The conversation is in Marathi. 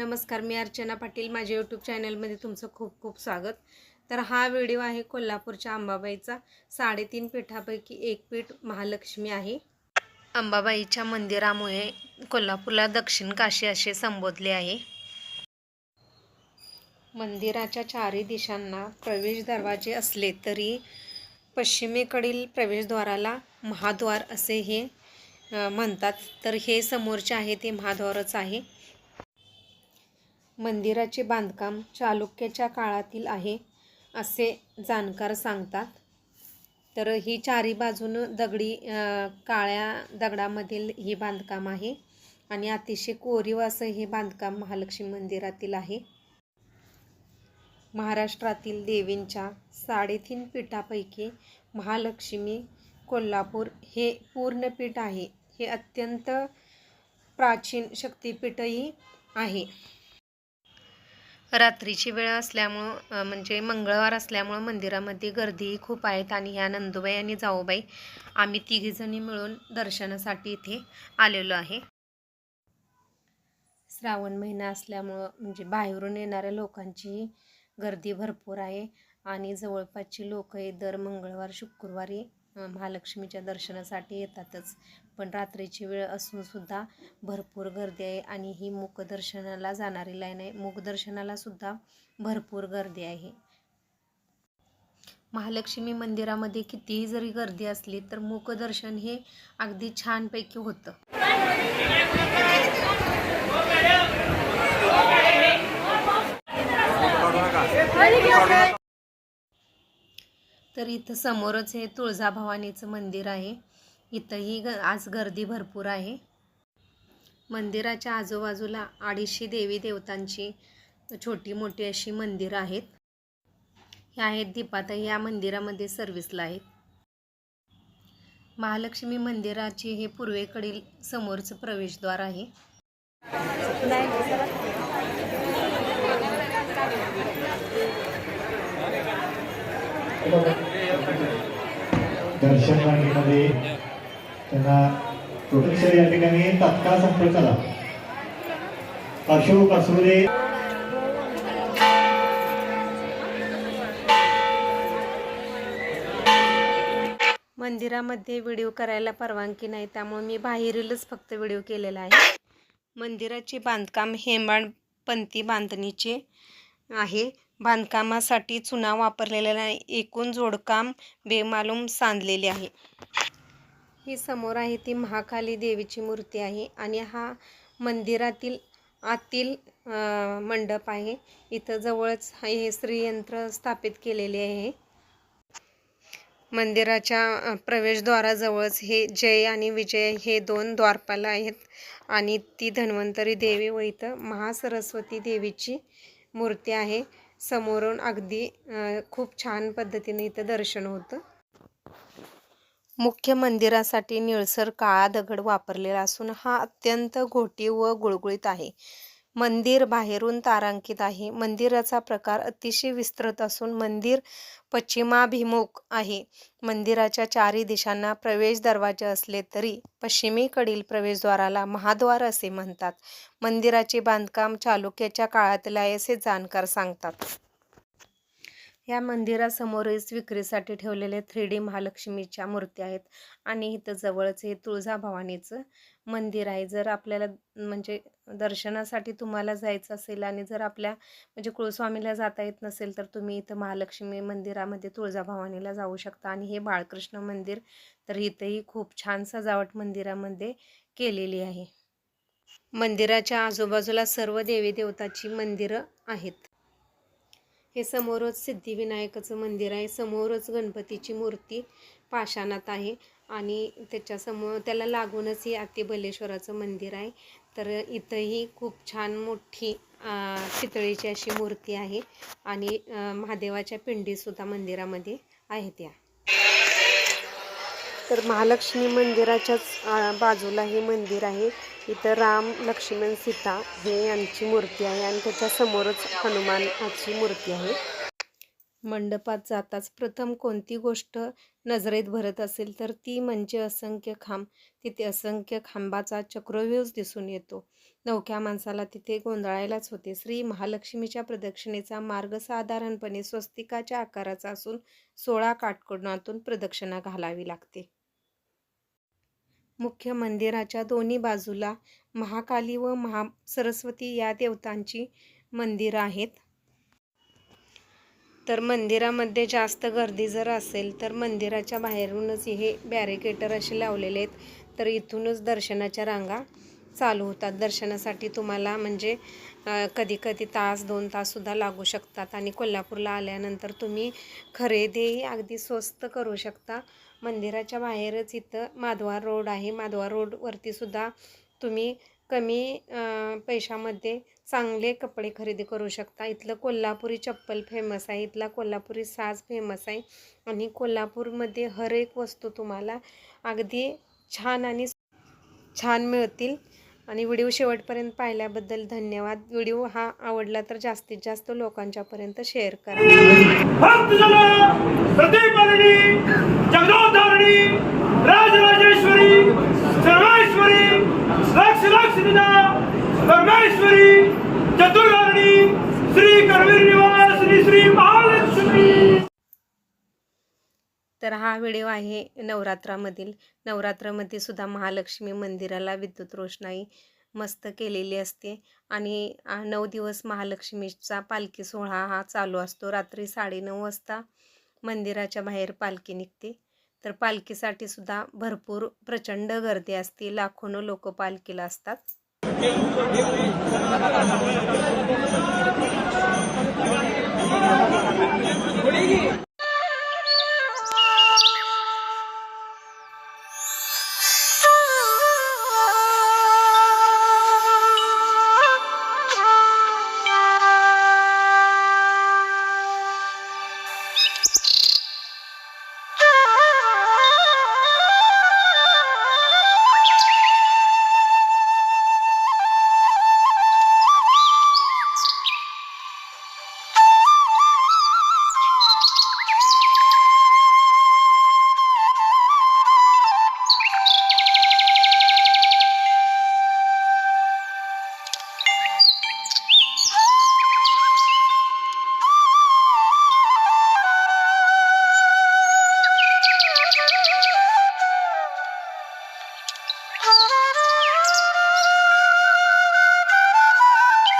नमस्कार मी अर्चना पाटील. माझ्या यूट्यूब चॅनलमध्ये तुमचं खूप खूप स्वागत. तर हा व्हिडिओ आहे कोल्हापूरच्या अंबाबाईचा. साडेतीन पीठापैकी एक पीठ महालक्ष्मी आहे. अंबाबाईच्या मंदिरामुळे कोल्हापूरला दक्षिण काशी असे संबोधले आहे. मंदिराच्या चारही दिशांना प्रवेश दरवाजे असले तरी पश्चिमेकडील प्रवेशद्वाराला महाद्वार असे हे म्हणतात. तर हे समोरचे आहे ते महाद्वारच आहे. मंदिराचे बांधकाम चालुक्याच्या काळातील आहे असे जाणकार सांगतात. तर ही चारी बाजूनं दगडी काळ्या दगडामधील हे बांधकाम आहे आणि अतिशय कोरीव असं हे बांधकाम महालक्ष्मी मंदिरातील आहे. महाराष्ट्रातील देवींच्या साडेतीन पीठापैकी महालक्ष्मी कोल्हापूर हे पूर्णपीठ आहे. हे अत्यंत प्राचीन शक्तिपीठही आहे. रात्रीची वेळ असल्यामुळं म्हणजे मंगळवार असल्यामुळं मंदिरामध्ये गर्दीही खूप आहेत आणि ह्या नंदुबाई आणि जाऊबाई आम्ही तिघीजणी मिळून दर्शनासाठी इथे आलेलो आहे. श्रावण महिना असल्यामुळं म्हणजे बाहेरून येणाऱ्या लोकांची गर्दी भरपूर आहे आणि जवळपासची लोकंही दर मंगळवार शुक्रवारी महालक्ष्मीच्या दर्शनासाठी येतातच. पण रात्रीची वेळ असून सुद्धा भरपूर गर्दी आहे आणि ही मुखदर्शनाला जाणारी लाईन आहे. मुखदर्शनाला सुद्धा भरपूर गर्दी आहे. महालक्ष्मी मंदिरामध्ये कितीही जरी गर्दी असली तर मुखदर्शन हे अगदी छानपैकी होतं. तर इथं समोरच हे तुळजाभवानीचं मंदिर आहे. इथंही ग आज गर्दी भरपूर आहे. मंदिराच्या आजूबाजूला अडीचशे देवी देवतांची छोटी मोठी अशी मंदिरं आहेत. हे आहेत दीपाताई या मंदिरामध्ये सर्विसला आहेत. महालक्ष्मी मंदिराचे हे पूर्वेकडील समोरचं प्रवेशद्वार आहे. दर्शन रांगेमध्ये त्यांना प्रोटेक्शन या ठिकाणी तात्काळ संपर्क झाला. अशोक असुरे. मंदिरामध्ये व्हिडिओ करायला परवानगी नाही त्यामुळे मी बाहेरीलच फक्त व्हिडिओ केलेला आहे. मंदिराचे बांधकाम हेमाडपंथी बांधणीचे आहे. बांधकामासाठी चुना वापरलेला नाही एकूण जोडकाम बेमालूम सांधलेले आहे. ही समोर आहे ती महाकाली देवीची मूर्ती आहे आणि हा मंदिरातील आतील मंडप आहे. इथं जवळच हे श्रीयंत्र स्थापित केलेले आहे. मंदिराच्या प्रवेशद्वाराजवळच हे जय आणि विजय हे दोन द्वारपाल आहेत आणि ती धन्वंतरी देवी व इथं महासरस्वती देवीची मूर्ती आहे. समोरून अगदी खूप छान पद्धतीने इथं दर्शन होतं. मुख्य मंदिरासाठी निळसर काळा दगड वापरलेला असून हा अत्यंत घोटी व गुळगुळीत आहे. मंदिर बाहेरून तारांकित आहे. मंदिराचा प्रकार अतिशय विस्तृत असून मंदिर पश्चिमाभिमुख आहे. मंदिराच्या चारी दिशांना प्रवेश दरवाजे असले तरी पश्चिमेकडील प्रवेशद्वाराला महाद्वार असे म्हणतात. मंदिराचे बांधकाम चालुक्याच्या काळातले आहे असे जाणकार सांगतात. ह्या मंदिरासमोरच विक्रीसाठी ठेवलेले थ्री डी महालक्ष्मीच्या मूर्ती आहेत. आणि इथं जवळच हे तुळजाभवानीचं मंदिर आहे. जर आपल्याला म्हणजे दर्शनासाठी तुम्हाला जायचं असेल आणि जर आपल्या म्हणजे कुळस्वामीला जाता येत नसेल तर तुम्ही इथं महालक्ष्मी मंदिरामध्ये तुळजाभवानीला जाऊ शकता. आणि हे बाळकृष्ण मंदिर तर इथंही खूप छान सजावट मंदिरामध्ये केलेली आहे. मंदिराच्या आजूबाजूला सर्व देवी देवताची मंदिरं आहेत. हे समोरच सिद्धिविनायकाचं मंदिर आहे. समोरच गणपतीची मूर्ती पाषाणात आहे आणि त्याच्यासमोर त्याला लागूनच हे अतिबलेश्वराचं मंदिर आहे. तर इथंही खूप छान मोठी पितळीची अशी मूर्ती आहे आणि महादेवाच्या पिंडीसुद्धा मंदिरामध्ये आहेत या. तर महालक्ष्मी मंदिराच्याच बाजूला हे मंदिर आहे. इथं राम लक्ष्मण सीता हे यांची मूर्ती आहे आणि त्याच्या समोरच हनुमानाची मूर्ती आहे. मंडपात जाताच प्रथम कोणती गोष्ट नजरेत भरत असेल तर ती म्हणजे असंख्य खांब. तिथे असंख्य खांबाचा चक्रव्यूज दिसून येतो. नवख्या माणसाला तिथे गोंधळायलाच होते. श्री महालक्ष्मीच्या प्रदक्षिणेचा मार्ग साधारणपणे स्वस्तिकाच्या आकाराचा असून सोळा काटकोणातून प्रदक्षिणा घालावी लागते. मुख्य मंदिराच्या दोन्ही बाजूला महाकाली व महा सरस्वती या देवतांची मंदिरं आहेत. तर मंदिरामध्ये जास्त गर्दी जर असेल तर मंदिराच्या बाहेरूनच हे बॅरिकेटर असे लावलेले आहेत. तर इथूनच दर्शनाच्या रांगा चालू होतात. दर्शनासाठी तुम्हाला म्हणजे कधी कधी तास दोन ताससुद्धा लागू शकतात आणि कोल्हापूरला आल्यानंतर तुम्ही खरेदी अगदी स्वस्त करू शकता. मंदिराच्या बाहेरच इथं माधवा रोड आहे. माधवा रोडवरती सुद्धा तुम्ही कमी पैशामध्ये चांगले कपडे खरेदी करू शकता. इथलं कोल्हापुरी चप्पल फेमस आहे. इथला कोल्हापुरी साज फेमस आहे. आणि कोल्हापूरमध्ये हर एक वस्तू तुम्हाला अगदी छान आणि छान मिळतील. आणि व्हिडिओ शेवटपर्यंत पाहिल्याबद्दल धन्यवाद. व्हिडिओ हा आवडला तर जास्तीत जास्त लोकांच्यापर्यंत शेअर करा. राजराजेश्वरी सर्वेश्वरी लक्ष लक्ष परमेश्वरी चतुर्वारिणी श्री करवीर निवास. हा व्हिडिओ आहे नवरात्रामधील. नवरात्रामध्ये सुद्धा महालक्ष्मी मंदिराला विद्युत रोषणाई मस्त केलेली असते आणि नऊ दिवस महालक्ष्मीचा पालखी सोहळा हा चालू असतो. रात्री साडेनऊ वाजता मंदिराच्या बाहेर पालखी निघते. तर पालखीसाठी सुद्धा भरपूर प्रचंड गर्दी असते. लाखोनं लोक पालखीला असतात.